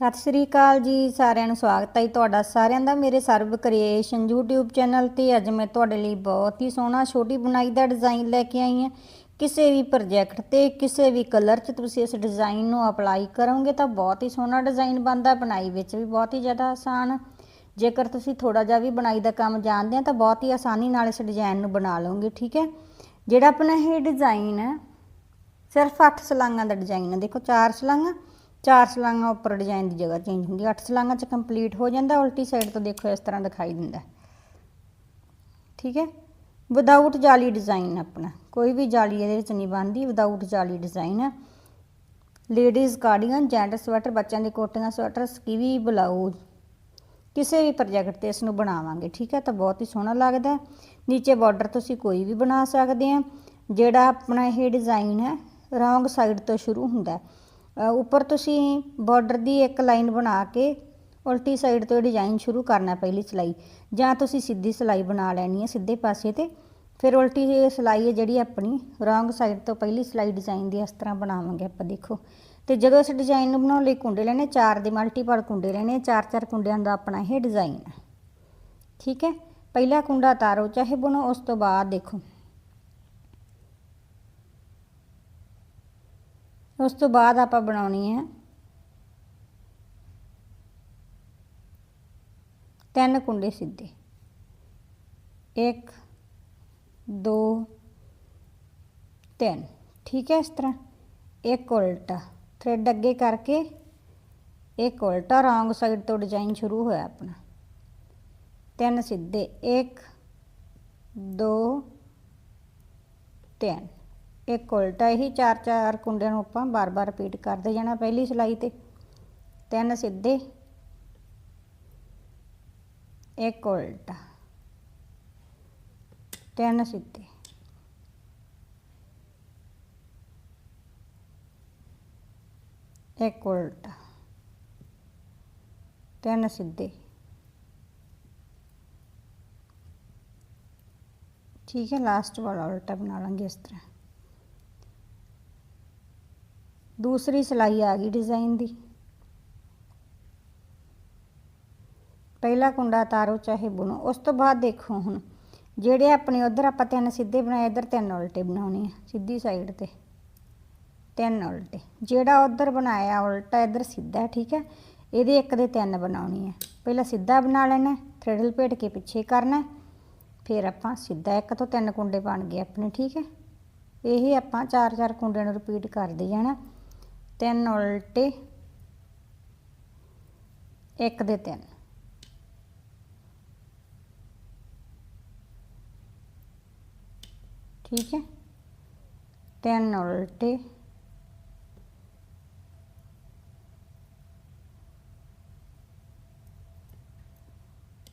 ਸਤਿ ਸ੍ਰੀ ਅਕਾਲ ਜੀ, ਸਾਰਿਆਂ ਨੂੰ ਸਵਾਗਤ ਹੈ ਜੀ ਤੁਹਾਡਾ, ਸਾਰਿਆਂ ਦਾ ਮੇਰੇ ਸਰਵ ਕ੍ਰੀਏਸ਼ਨ YouTube ਚੈਨਲ ਤੇ। ਅੱਜ ਮੈਂ ਤੁਹਾਡੇ ਲਈ ਬਹੁਤ ਹੀ ਸੋਹਣਾ, ਛੋਟੀ ਬੁਣਾਈ ਦਾ ਡਿਜ਼ਾਈਨ ਲੈ ਕੇ ਆਈ ਹਾਂ। ਕਿਸੇ ਵੀ ਪ੍ਰੋਜੈਕਟ ਤੇ, ਕਿਸੇ ਵੀ ਕਲਰ 'ਚ ਤੁਸੀਂ ਇਸ ਡਿਜ਼ਾਈਨ ਨੂੰ ਅਪਲਾਈ ਕਰੋਗੇ ਤਾਂ ਬਹੁਤ ਹੀ ਸੋਹਣਾ ਡਿਜ਼ਾਈਨ ਬਣਦਾ, ਬਣਾਈ ਵਿੱਚ ਵੀ ਬਹੁਤ ਹੀ ਜ਼ਿਆਦਾ ਆਸਾਨ। ਜੇਕਰ ਤੁਸੀਂ ਥੋੜਾ ਜਿਹਾ ਵੀ ਬਣਾਈ ਦਾ ਕੰਮ ਜਾਣਦੇ ਆ ਤਾਂ ਬਹੁਤ ਹੀ ਆਸਾਨੀ ਨਾਲ ਇਸ ਡਿਜ਼ਾਈਨ ਨੂੰ ਬਣਾ ਲਓਗੇ, ਠੀਕ ਹੈ? ਜਿਹੜਾ ਆਪਣਾ ਇਹ ਡਿਜ਼ਾਈਨ ਹੈ, ਸਿਰਫ 8 ਸਲਾਂਗਾਂ ਦਾ ਡਿਜ਼ਾਈਨ ਹੈ। ਦੇਖੋ, ਚਾਰ ਸਲਾਂਗਾਂ ਚਾਰ ਸਲਾਂਗਾਂ ਉੱਪਰ ਡਿਜ਼ਾਈਨ ਦੀ ਜਗ੍ਹਾ ਚੇਂਜ ਹੁੰਦੀ ਹੈ। 8 ਸਲਾਂਗਾਂ 'ਚ ਕੰਪਲੀਟ ਹੋ ਜਾਂਦਾ, ਉਲਟੀ ਸਾਈਡ ਤੋਂ ਦੇਖੋ ਇਸ ਤਰ੍ਹਾਂ ਦਿਖਾਈ ਦਿੰਦਾ ਠੀਕ ਹੈ? ਵਿਦਆਊਟ ਜਾਲੀ ਡਿਜ਼ਾਈਨ ਆਪਣਾ। ਕੋਈ ਵੀ ਜਾਲੀ ਇਹਦੇ ਵਿੱਚ ਨਹੀਂ ਬਣਦੀ। ਵਿਦਆਊਟ ਜਾਲੀ ਡਿਜ਼ਾਈਨ ਹੈ। ਲੇਡੀਜ਼ ਕਾਰਡੀਗਨ ਜੈਂਟ ਸਵੈਟਰ ਬੱਚਿਆਂ ਦੇ ਕੋਟੀਆਂ ਸਵੈਟਰ ਸਕੀਵੀ ਬਲਾਊਜ਼ ਕਿਸੇ ਵੀ ਪ੍ਰੋਜੈਕਟ ਤੇ ਇਸ ਨੂੰ ਬਣਾਵਾਂਗੇ। ਠੀਕ ਹੈ? ਤਾਂ ਬਹੁਤ ਹੀ ਸੋਹਣਾ ਲੱਗਦਾ ਹੈ। ਨੀਚੇ ਬਾਰਡਰ ਤੁਸੀਂ ਕੋਈ ਵੀ ਬਣਾ ਸਕਦੇ ਆ। ਜਿਹੜਾ ਆਪਣਾ ਇਹ ਡਿਜ਼ਾਈਨ ਹੈ ਰੌਂਗ ਸਾਈਡ ਤੋਂ ਸ਼ੁਰੂ ਹੁੰਦਾ ਹੈ। ਉੱਪਰ ਤੁਸੀਂ ਬਾਰਡਰ ਦੀ ਇੱਕ ਲਾਈਨ ਬਣਾ ਕੇ ਉਲਟੀ ਸਾਈਡ ਤੋਂ ਡਿਜ਼ਾਈਨ ਸ਼ੁਰੂ ਕਰਨਾ ਪਹਿਲੀ ਸਿਲਾਈ। ਜਾਂ ਤੁਸੀਂ ਸਿੱਧੀ ਸਿਲਾਈ ਬਣਾ ਲੈਣੀ ਹੈ ਸਿੱਧੇ ਪਾਸੇ ਤੇ। ਫਿਰ ਉਲਟੀ ਇਹ ਸਿਲਾਈ ਹੈ ਜਿਹੜੀ ਆਪਣੀ ਰੋਂਗ ਸਾਈਡ ਤੋਂ ਪਹਿਲੀ ਸਿਲਾਈ ਡਿਜ਼ਾਈਨ ਦੀ ਇਸ ਤਰ੍ਹਾਂ ਬਣਾਵਾਂਗੇ ਆਪਾਂ, ਦੇਖੋ। ਤੇ ਜਦੋਂ ਇਸ ਡਿਜ਼ਾਈਨ ਨੂੰ ਬਣਾਉਣ ਲਈ ਕੁੰਡੇ ਲੈਣੇ ਚਾਰ ਦੇ ਮਲਟੀਪਲ ਕੁੰਡੇ ਲੈਣੇ ਚਾਰ ਚਾਰ ਕੁੰਡਿਆਂ ਦਾ ਆਪਣਾ ਇਹ ਡਿਜ਼ਾਈਨ ਹੈ। ਠੀਕ ਹੈ? ਪਹਿਲਾ ਕੁੰਡਾ ਤਾਰੋ ਚਾਹੇ ਬਣੋ, ਉਸ ਤੋਂ ਬਾਅਦ ਦੇਖੋ। ਉਸ ਤੋਂ ਬਾਅਦ ਆਪਾਂ ਬਣਾਉਣੀ ਹੈ ਤਿੰਨ ਕੁੰਡੇ ਸਿੱਧੇ। 1 2 3 ਠੀਕ ਹੈ ਇਸ ਤਰ੍ਹਾਂ? ਇੱਕ ਉਲਟਾ। ਥ੍ਰੈਡ ਅੱਗੇ ਕਰਕੇ ਇੱਕ ਉਲਟਾ ਰੌਂਗ ਸਾਈਡ ਤੋਂ ਡਿਜ਼ਾਈਨ ਸ਼ੁਰੂ ਹੋਇਆ ਆਪਣਾ। ਤਿੰਨ ਸਿੱਧੇ। 1 2 3 ਇੱਕ ਉਲਟਾ ਇਹੀ ਚਾਰ ਚਾਰ ਕੁੰਡਿਆਂ ਨੂੰ ਆਪਾਂ ਬਾਰ-ਬਾਰ ਰਿਪੀਟ ਕਰਦੇ ਜਾਣਾ ਪਹਿਲੀ ਸਿਲਾਈ ਤੇ। ਤਿੰਨ ਸਿੱਧੇ। ਇੱਕ ਉਲਟਾ। ਤਿੰਨ ਸਿੱਧੇ। ਇੱਕ ਉਲਟਾ। ਤਿੰਨ ਸਿੱਧੇ। ਠੀਕ ਹੈ ਲਾਸਟ ਵਾਲਾ ਉਲਟਾ ਬਣਾ ਲਾਂਗੇ ਇਸ ਤਰ੍ਹਾਂ। ਦੂਸਰੀ ਸਿਲਾਈ ਆ ਗਈ ਡਿਜ਼ਾਈਨ ਦੀ। ਪਹਿਲਾ ਕੁੰਡਾ ਤਾਰੋ ਚਾਹੇ ਬੁਣੋ, ਉਸ ਤੋਂ ਬਾਅਦ ਦੇਖੋ ਹੁਣ। ਜਿਹੜੇ ਆਪਣੇ ਉਧਰ ਆਪਾਂ ਤਿੰਨ ਸਿੱਧੇ ਬਣਾਏ, ਇਧਰ ਤਿੰਨ ਉਲਟੇ ਬਣਾਉਣੇ ਆ, ਸਿੱਧੀ ਸਾਈਡ ਤੇ। ਤਿੰਨ ਉਲਟੇ। ਜਿਹੜਾ ਉਧਰ ਬਣਾਇਆ ਉਲਟਾ, ਇਧਰ ਸਿੱਧਾ, ਠੀਕ ਹੈ? ਇਹਦੇ ਇੱਕ ਦੇ ਤਿੰਨ ਬਣਾਉਣੀ ਹੈ ਪਹਿਲਾਂ ਸਿੱਧਾ ਬਣਾ ਲੈਣਾ ਥ੍ਰੈਡ ਲਪੇਟ ਕੇ ਪਿੱਛੇ ਕਰਨਾ। ਫਿਰ ਆਪਾਂ ਸਿੱਧਾ ਇੱਕ ਤੋਂ ਤਿੰਨ ਕੁੰਡੇ ਬਣ ਗਏ ਆਪਣੇ, ਠੀਕ ਹੈ? ਇਹ ਆਪਾਂ ਚਾਰ ਚਾਰ ਕੁੰਡਿਆਂ ਨੂੰ ਰਿਪੀਟ ਕਰਦੇ ਜਾਣਾ। ਤਿੰਨ ਉਲਟੇ ਇੱਕ ਦੇ ਤਿੰਨ। ਠੀਕ ਹੈ? ਤਿੰਨ ਉਲਟੇ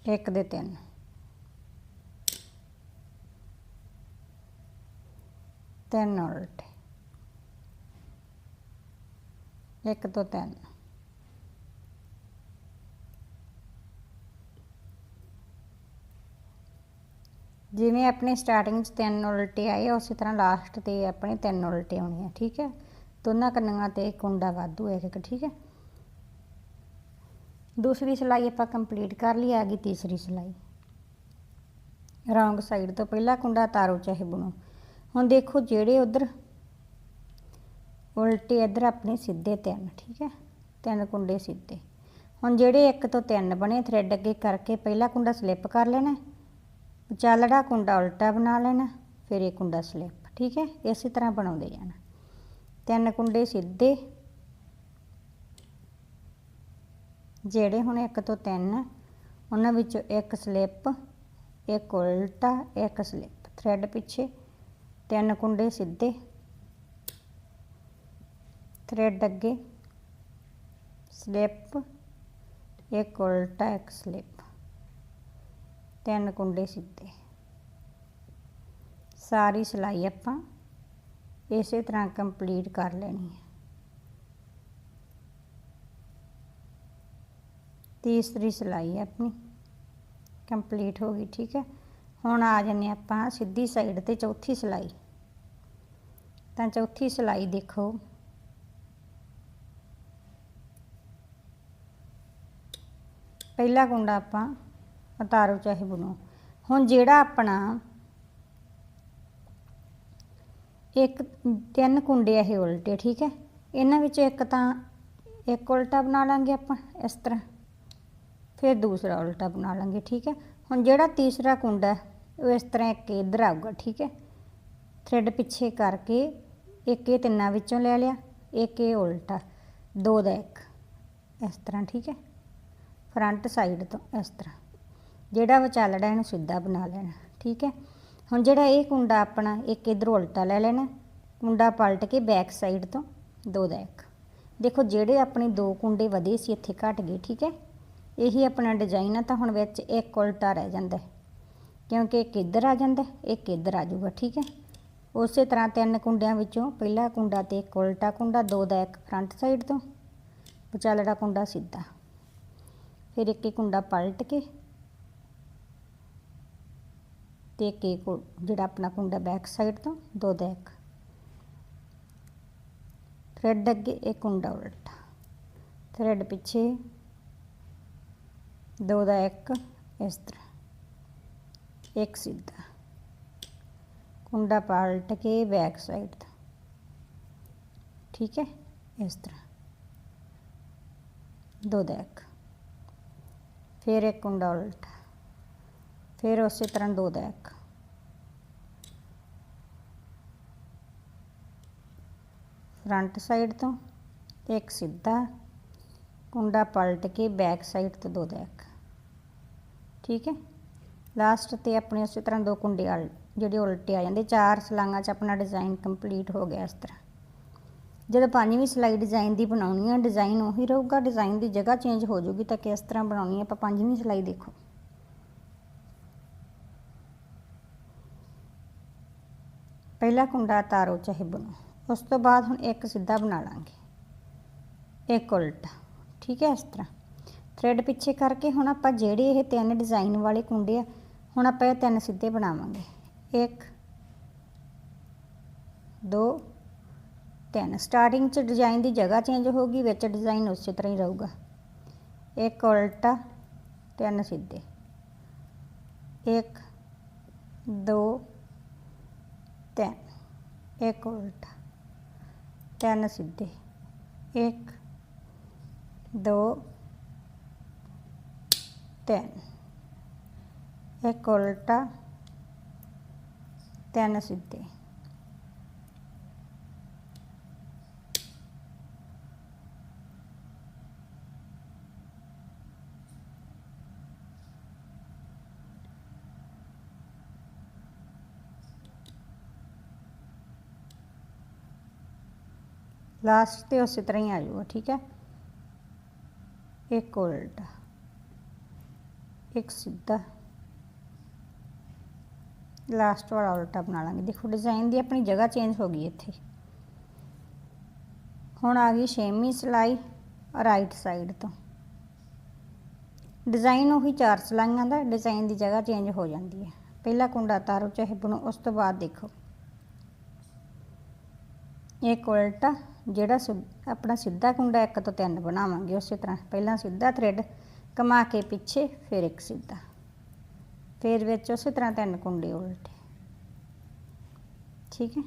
ਇੱਕ ਦੇ ਤਿੰਨ। ਤਿੰਨ ਉਲਟੇ। ਇੱਕ ਤੋਂ ਤਿੰਨ। ਜਿਵੇਂ ਆਪਣੇ ਸਟਾਰਟਿੰਗ 'ਚ ਤਿੰਨ ਉਲਟੇ ਆਏ, ਉਸੇ ਤਰ੍ਹਾਂ ਲਾਸਟ ਤੇ ਆਪਣੇ ਤਿੰਨ ਉਲਟੇ ਆਉਣੇ ਆ, ਠੀਕ ਹੈ? ਦੋਨਾਂ ਕੰਨਾਂ ਤੇ ਕੁੰਡਾ ਵਾਧੂ ਹੈ, ਇੱਕ ਠੀਕ ਹੈ? ਦੂਸਰੀ ਸਿਲਾਈ ਆਪਾਂ ਕੰਪਲੀਟ ਕਰ ਲਈ, ਆ ਗਈ ਤੀਸਰੀ ਸਿਲਾਈ। ਰੌਂਗ ਸਾਈਡ ਤੋਂ ਪਹਿਲਾ ਕੁੰਡਾ ਤਾਰੋ ਚਾਹੇ ਬੁਣੋ। ਹੁਣ ਦੇਖੋ ਜਿਹੜੇ ਉਧਰ ਉਲਟੇ ਇੱਧਰ ਆਪਣੇ ਸਿੱਧੇ ਤਿੰਨ, ਠੀਕ ਹੈ? ਤਿੰਨ ਕੁੰਡੇ ਸਿੱਧੇ। ਹੁਣ ਜਿਹੜੇ ਇੱਕ ਤੋਂ ਤਿੰਨ ਬਣੇ ਥ੍ਰੈਡ ਅੱਗੇ ਕਰਕੇ ਪਹਿਲਾ ਕੁੰਡਾ ਸਲਿੱਪ ਕਰ ਲੈਣਾ ਵਿਚਾਲੜਾ ਕੁੰਡਾ ਉਲਟਾ ਬਣਾ ਲੈਣਾ, ਫਿਰ ਇਹ ਕੁੰਡਾ ਸਲਿੱਪ ਠੀਕ ਹੈ? ਇਸੇ ਤਰ੍ਹਾਂ ਬਣਾਉਂਦੇ ਜਾਣਾ। ਤਿੰਨ ਕੁੰਡੇ ਸਿੱਧੇ। ਜਿਹੜੇ ਹੁਣ ਇੱਕ ਤੋਂ ਤਿੰਨ, ਉਹਨਾਂ ਵਿੱਚੋਂ ਇੱਕ ਸਲਿੱਪ ਇੱਕ ਉਲਟਾ, ਇੱਕ ਸਲਿੱਪ ਥ੍ਰੈਡ ਪਿੱਛੇ ਤਿੰਨ ਕੁੰਡੇ ਸਿੱਧੇ। ਥ੍ਰੈਡ ਅੱਗੇ ਸਲਿੱਪ ਇੱਕ ਉਲਟਾ ਇੱਕ ਸਲਿੱਪ ਤਿੰਨ ਕੁੰਡੇ ਸਿੱਧੇ ਸਾਰੀ ਸਿਲਾਈ ਆਪਾਂ ਇਸੇ ਤਰ੍ਹਾਂ ਕੰਪਲੀਟ ਕਰ ਲੈਣੀ ਹੈ ਤੀਸਰੀ ਸਿਲਾਈ ਹੈ ਆਪਣੀ ਕੰਪਲੀਟ ਹੋ ਗਈ ਠੀਕ ਹੈ ਹੁਣ ਆ ਜੰਨੇ ਆਪਾਂ ਸਿੱਧੀ ਸਾਈਡ ਤੇ ਚੌਥੀ ਸਿਲਾਈ ਤਾਂ ਚੌਥੀ ਸਿਲਾਈ ਦੇਖੋ ਪਹਿਲਾ ਕੁੰਡਾ ਆਪਾਂ ਉਤਾਰੋ ਚਾਹੇ ਬੁਣੋ। ਹੁਣ ਜਿਹੜਾ ਆਪਣਾ ਇੱਕ ਤਿੰਨ ਕੁੰਡੇ ਇਹ ਉਲਟੇ ਠੀਕ ਹੈ? ਇਹਨਾਂ ਵਿੱਚੋਂ ਇੱਕ ਤਾਂ ਇੱਕ ਉਲਟਾ ਬਣਾ ਲਾਂਗੇ ਆਪਾਂ ਇਸ ਤਰ੍ਹਾਂ। ਫਿਰ ਦੂਸਰਾ ਉਲਟਾ ਬਣਾ ਲਾਂਗੇ ਠੀਕ ਹੈ? ਹੁਣ ਜਿਹੜਾ ਤੀਸਰਾ ਕੁੰਡਾ ਹੈ, ਉਹ ਇਸ ਤਰ੍ਹਾਂ ਇੱਕ ਇੱਧਰ ਆਊਗਾ ਠੀਕ ਹੈ? ਥ੍ਰੈਡ ਪਿੱਛੇ ਕਰਕੇ ਇੱਕ ਇਹ ਤਿੰਨਾਂ ਵਿੱਚੋਂ ਲੈ ਲਿਆ ਇੱਕ ਇਹ ਉਲਟਾ ਦੋ ਦਾ ਇੱਕ ਇਸ ਤਰ੍ਹਾਂ ਠੀਕ ਹੈ? ਫਰੰਟ ਸਾਈਡ ਤੋਂ, ਇਸ ਤਰ੍ਹਾਂ। ਜਿਹੜਾ ਵਿਚਾਲੜਾ ਇਹਨੂੰ ਸਿੱਧਾ ਬਣਾ ਲੈਣਾ, ਠੀਕ ਹੈ? ਹੁਣ ਜਿਹੜਾ ਇਹ ਕੁੰਡਾ ਆਪਣਾ, ਇੱਕ ਇਧਰ ਉਲਟਾ ਲੈ ਲੈਣਾ, ਕੁੰਡਾ ਪਲਟ ਕੇ ਬੈਕ ਸਾਈਡ ਤੋਂ, ਦੋ ਦਾ ਇੱਕ। ਦੇਖੋ, ਜਿਹੜੇ ਆਪਣੇ ਦੋ ਕੁੰਡੇ ਵਧੇ ਸੀ, ਇੱਥੇ ਘਟ ਗਏ, ਠੀਕ ਹੈ? ਇਹੀ ਆਪਣਾ ਡਿਜ਼ਾਈਨ ਆ, ਤਾਂ ਹੁਣ ਵਿੱਚ ਇੱਕ ਉਲਟਾ ਰਹਿ ਜਾਂਦਾ ਕਿਉਂਕਿ ਇੱਕ ਇੱਧਰ ਆ ਜਾਂਦਾ ਇੱਕ ਇੱਧਰ ਆ ਜਾਊਗਾ, ਠੀਕ ਹੈ? ਉਸੇ ਤਰ੍ਹਾਂ ਤਿੰਨ ਕੁੰਡਿਆਂ ਵਿੱਚੋਂ, ਪਹਿਲਾ ਕੁੰਡਾ ਤੇ ਇੱਕ ਉਲਟਾ ਕੁੰਡਾ, ਦੋ ਦਾ ਇੱਕ ਫਰੰਟ ਸਾਈਡ ਤੋਂ ਵਿਚਾਲੜਾ ਕੁੰਡਾ ਸਿੱਧਾ। ਫਿਰ ਇੱਕ ਇੱਕ ਕੁੰਡਾ ਪਲਟ ਕੇ ਤੇ ਇੱਕ ਇੱਕ ਜਿਹੜਾ ਆਪਣਾ ਕੁੰਡਾ ਬੈਕ ਸਾਈਡ ਤੋਂ, ਦੋ ਦਾ ਇੱਕ। ਥ੍ਰੈਡ ਅੱਗੇ ਇੱਕ ਕੁੰਡਾ ਉਲਟਾ। ਥ੍ਰੈਡ ਪਿੱਛੇ ਦੋ ਦਾ ਇੱਕ, ਇਸ ਤਰ੍ਹਾਂ। ਇੱਕ ਸਿੱਧਾ। ਕੁੰਡਾ ਪਲਟ ਕੇ ਬੈਕ ਸਾਈਡ ਤੋਂ। ਠੀਕ ਹੈ? ਇਸ ਤਰ੍ਹਾਂ। ਦੋ ਦਾ ਇੱਕ। ਫਿਰ ਇੱਕ ਕੁੰਡਾ ਉਲਟਾ, ਫਿਰ ਉਸੇ ਤਰ੍ਹਾਂ ਦੋ ਦਾ ਇੱਕ। ਫਰੰਟ ਸਾਈਡ ਤੋਂ ਇੱਕ ਸਿੱਧਾ, ਕੁੰਡਾ ਪਲਟ ਕੇ ਬੈਕ ਸਾਈਡ ਤੋਂ ਦੋ ਦਾ ਇੱਕ। ਠੀਕ ਹੈ? ਲਾਸਟ ਤੇ ਆਪਣੇ ਉਸੇ ਤਰ੍ਹਾਂ ਦੋ ਕੁੰਡੇ ਵਾਲ ਜਿਹੜੇ ਉਲਟੇ ਆ ਜਾਂਦੇ, ਚਾਰ ਸਲਾਂਗਾਂ 'ਚ ਆਪਣਾ ਡਿਜ਼ਾਈਨ ਕੰਪਲੀਟ ਹੋ ਗਿਆ ਇਸ ਤਰ੍ਹਾਂ। ਜਦੋਂ ਪੰਜਵੀਂ ਸਿਲਾਈ ਡਿਜ਼ਾਈਨ ਦੀ ਬਣਾਉਣੀ ਆ ਡਿਜ਼ਾਈਨ ਉਹੀ ਰਹੂਗਾ ਡਿਜ਼ਾਈਨ ਦੀ ਜਗ੍ਹਾ ਚੇਂਜ ਹੋ ਜਾਊਗੀ, ਤਾਂ ਕਿਸ ਤਰ੍ਹਾਂ ਬਣਾਉਣੀ ਹੈ ਆਪਾਂ ਪੰਜਵੀਂ ਸਿਲਾਈ ਦੇਖੋ। ਪਹਿਲਾ ਕੁੰਡਾ ਤਾਰੋ ਚਾਹੇ ਬਣੋ ਉਸ ਤੋਂ ਬਾਅਦ ਹੁਣ ਇੱਕ ਸਿੱਧਾ ਬਣਾ ਲਾਂਗੇ। ਇੱਕ ਉਲਟਾ, ਠੀਕ ਹੈ ਇਸ ਤਰ੍ਹਾਂ। ਥ੍ਰੈਡ ਪਿੱਛੇ ਕਰਕੇ ਹੁਣ ਆਪਾਂ ਜਿਹੜੇ ਇਹ ਤਿੰਨ ਡਿਜ਼ਾਈਨ ਵਾਲੇ ਕੁੰਡੇ ਆ, ਹੁਣ ਆਪਾਂ ਇਹ ਤਿੰਨ ਸਿੱਧੇ ਬਣਾਵਾਂਗੇ। ਇੱਕ, ਦੋ ਤਿੰਨ। ਸਟਾਰਟਿੰਗ ਚ ਡਿਜ਼ਾਈਨ ਦੀ ਜਗ੍ਹਾ ਚੇਂਜ ਹੋਊਗੀ, ਵਿੱਚ ਡਿਜ਼ਾਈਨ ਉਸੇ ਤਰ੍ਹਾਂ ਹੀ ਰਹੂਗਾ। ਇੱਕ ਉਲਟਾ, ਤਿੰਨ ਸਿੱਧੇ। ਇੱਕ, ਦੋ, ਤਿੰਨ। ਇੱਕ ਉਲਟਾ, ਤਿੰਨ ਸਿੱਧੇ। ਇੱਕ, ਦੋ, ਤਿੰਨ। ਇੱਕ ਉਲਟਾ, ਤਿੰਨ ਸਿੱਧੇ। ਲਾਸਟ ਤੇ ਉਸੇ ਤਰ੍ਹਾਂ ਹੀ ਆ ਜਾਊਗਾ, ਠੀਕ ਹੈ? ਇੱਕ ਉਲਟਾ, ਇੱਕ ਸਿੱਧਾ। ਲਾਸਟ ਵਾਲਾ ਉਲਟਾ ਬਣਾ ਲਾਂਗੇ। ਦੇਖੋ ਡਿਜ਼ਾਈਨ ਦੀ ਆਪਣੀ ਜਗ੍ਹਾ ਚੇਂਜ ਹੋ ਗਈ ਇੱਥੇ। ਹੁਣ ਆ ਗਈ ਛੇਵੀਂ ਸਿਲਾਈ ਰਾਈਟ ਸਾਈਡ ਤੋਂ। ਡਿਜ਼ਾਈਨ ਉਹੀ ਚਾਰ ਸਿਲਾਈਆਂ ਦਾ ਡਿਜ਼ਾਈਨ ਦੀ ਜਗ੍ਹਾ ਚੇਂਜ ਹੋ ਜਾਂਦੀ ਹੈ। ਪਹਿਲਾ ਕੁੰਡਾ ਤਾਰੋ ਚਾਹੇ ਬਣੋ, ਉਸ ਤੋਂ ਬਾਅਦ ਦੇਖੋ। ਇੱਕ ਉਲਟਾ ਜਿਹੜਾ ਆਪਣਾ ਸਿੱਧਾ ਕੁੰਡਾ ਇੱਕ ਤੋਂ ਤਿੰਨ ਬਣਾਵਾਂਗੇ ਉਸੇ ਤਰ੍ਹਾਂ। ਪਹਿਲਾਂ ਸਿੱਧਾ ਥਰੈਡ ਕਮਾ ਕੇ ਪਿੱਛੇ ਫਿਰ ਇੱਕ ਸਿੱਧਾ। ਫਿਰ ਵਿੱਚ ਉਸੇ ਤਰ੍ਹਾਂ ਤਿੰਨ ਕੁੰਡੇ ਉਲਟੇ। ਠੀਕ ਹੈ?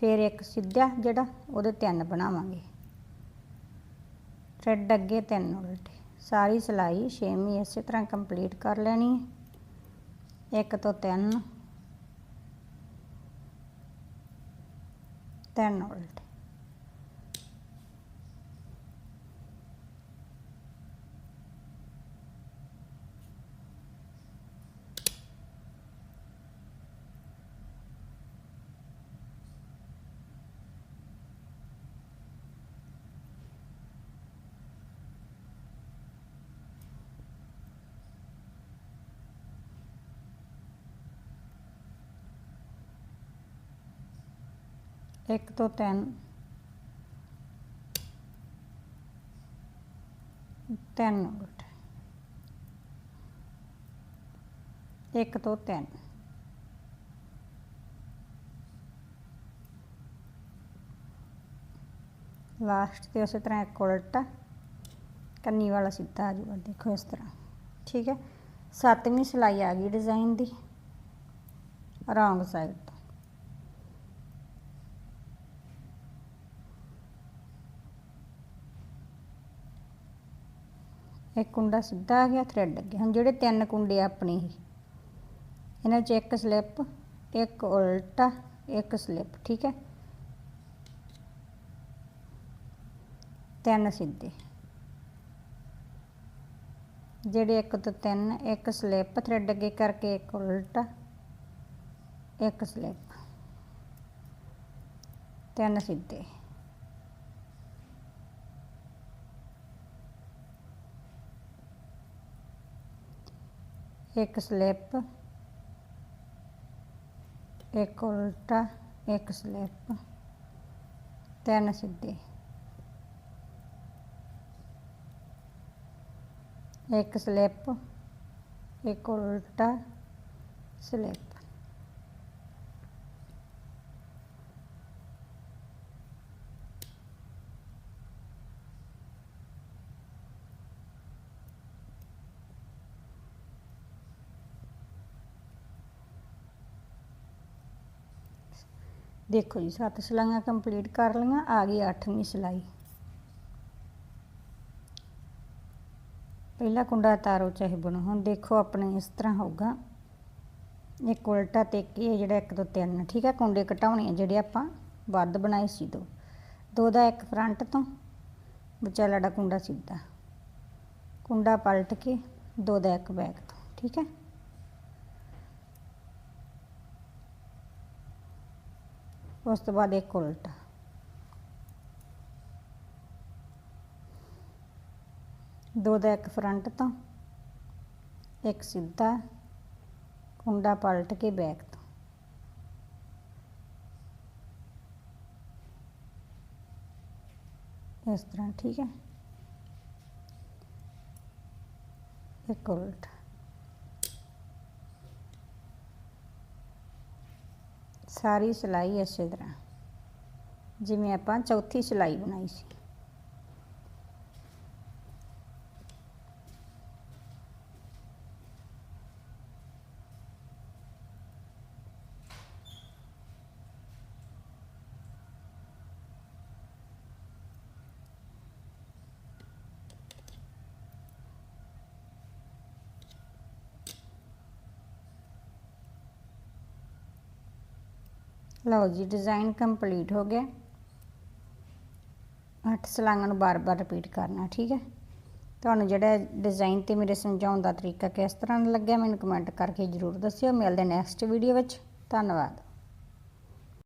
ਫਿਰ ਇੱਕ ਸਿੱਧਾ ਜਿਹੜਾ ਉਹਦੇ ਤਿੰਨ ਬਣਾਵਾਂਗੇ। ਥਰੈਡ ਅੱਗੇ ਤਿੰਨ ਉਲਟੇ। ਸਾਰੀ ਸਿਲਾਈ ਛੇਵੀਂ ਇਸੇ ਤਰ੍ਹਾਂ ਕੰਪਲੀਟ ਕਰ ਲੈਣੀ ਹੈ। ਇੱਕ ਤੋਂ ਤਿੰਨ than old. 1 ਤੋਂ 3 3 ਨੰਬਰ 1 ਤੋਂ 3 ਲਾਸਟ ਤੇ ਉਸੇ ਤਰ੍ਹਾਂ ਇੱਕ ਉਲਟਾ। ਕੰਨੀ ਵਾਲਾ ਸਿੱਧਾ ਆ ਜੂਗਾ ਦੇਖੋ ਇਸ ਤਰ੍ਹਾਂ। ਠੀਕ ਹੈ? ਸੱਤਵੀਂ ਸਿਲਾਈ ਆ ਗਈ ਡਿਜ਼ਾਈਨ ਦੀ। ਰੌਂਗ ਸਾਈਡ ਇੱਕ ਕੁੰਡਾ ਸਿੱਧਾ ਆ ਗਿਆ ਥਰੈਡ ਅੱਗੇ। ਹੁਣ ਜਿਹੜੇ ਤਿੰਨ ਕੁੰਡੇ ਆ ਆਪਣੇ ਹੀ। ਇਹਨਾਂ 'ਚ ਇੱਕ ਸਲਿੱਪ ਇੱਕ ਉਲਟਾ, ਇੱਕ ਸਲਿੱਪ ਠੀਕ ਹੈ? ਤਿੰਨ ਸਿੱਧੇ। ਜਿਹੜੇ ਇੱਕ ਤੋਂ ਤਿੰਨ, ਇੱਕ ਸਲਿੱਪ ਥਰੈਡ ਅੱਗੇ ਕਰਕੇ ਇੱਕ ਉਲਟਾ, ਇੱਕ ਸਲਿੱਪ ਤਿੰਨ ਸਿੱਧੇ। ਇੱਕ ਸਲਿੱਪ ਇੱਕ ਉਲਟਾ ਇੱਕ ਸਲਿੱਪ ਤਿੰਨ ਸਿੱਧੇ। ਇੱਕ ਸਲਿੱਪ ਇੱਕ ਉਲਟਾ ਸਲਿੱਪ। ਦੇਖੋ ਜੀ, ਸੱਤ ਸਿਲਾਈਆਂ ਕੰਪਲੀਟ ਕਰ ਲਈਆਂ, ਆ ਗਈ 8ਵੀਂ ਸਿਲਾਈ। ਪਹਿਲਾ ਕੁੰਡਾ ਤਾਰੋ ਚਾਹੇ ਬਣੋ। ਹੁਣ ਦੇਖੋ ਆਪਣੇ ਇਸ ਤਰ੍ਹਾਂ ਹੋਊਗਾ। ਇੱਕ ਉਲਟਾ ਤੇ ਇਹ ਜਿਹੜਾ ਇੱਕ ਤੋਂ ਤਿੰਨ, ਠੀਕ ਹੈ ਕੁੰਡੇ ਘਟਾਉਣੇ ਆ, ਜਿਹੜੇ ਆਪਾਂ ਵੱਧ ਬਣਾਏ ਸੀ ਦੋ। ਦੋ ਦਾ ਇੱਕ ਫਰੰਟ ਤੋਂ ਵਿਚਾਲਾ ਦਾ ਕੁੰਡਾ ਸਿੱਧਾ। ਕੁੰਡਾ ਪਲਟ ਕੇ ਦੋ ਦਾ ਇੱਕ ਬੈਕ ਤੋਂ, ਠੀਕ ਹੈ ਉਸ ਤੋਂ ਬਾਅਦ ਇੱਕ ਉਲਟਾ ਦੋ ਦਾ ਇੱਕ ਫਰੰਟ ਤੋਂ ਇੱਕ ਸਿੱਧਾ ਕੁੰਡਾ ਪਲਟ ਕੇ ਬੈਕ ਤੋਂ ਇਸ ਤਰ੍ਹਾਂ ਠੀਕ ਹੈ ਇੱਕ ਉਲਟਾ ਸਾਰੀ ਸਿਲਾਈ ਇਸੇ ਤਰ੍ਹਾਂ। ਜਿਵੇਂ ਆਪਾਂ ਚੌਥੀ ਸਿਲਾਈ ਬਣਾਈ ਸੀ। ਲਓ ਜੀ ਡਿਜ਼ਾਈਨ ਕੰਪਲੀਟ ਹੋ ਗਿਆ। ਅੱਠ ਸਲਾਈਆਂ ਨੂੰ ਬਾਰ-ਬਾਰ ਰਿਪੀਟ ਕਰਨਾ, ਠੀਕ ਹੈ? ਤੁਹਾਨੂੰ ਜਿਹੜਾ ਡਿਜ਼ਾਈਨ ਤੇ ਮੇਰੇ ਸਮਝਾਉਣ ਦਾ ਤਰੀਕਾ ਕਿਸ ਤਰ੍ਹਾਂ ਦਾ ਲੱਗਿਆ, ਮੈਨੂੰ ਕਮੈਂਟ ਕਰਕੇ ਜਰੂਰ ਦੱਸਿਓ। ਮਿਲਦੇ ਨੈਕਸਟ ਵੀਡੀਓ ਵਿੱਚ। ਧੰਨਵਾਦ।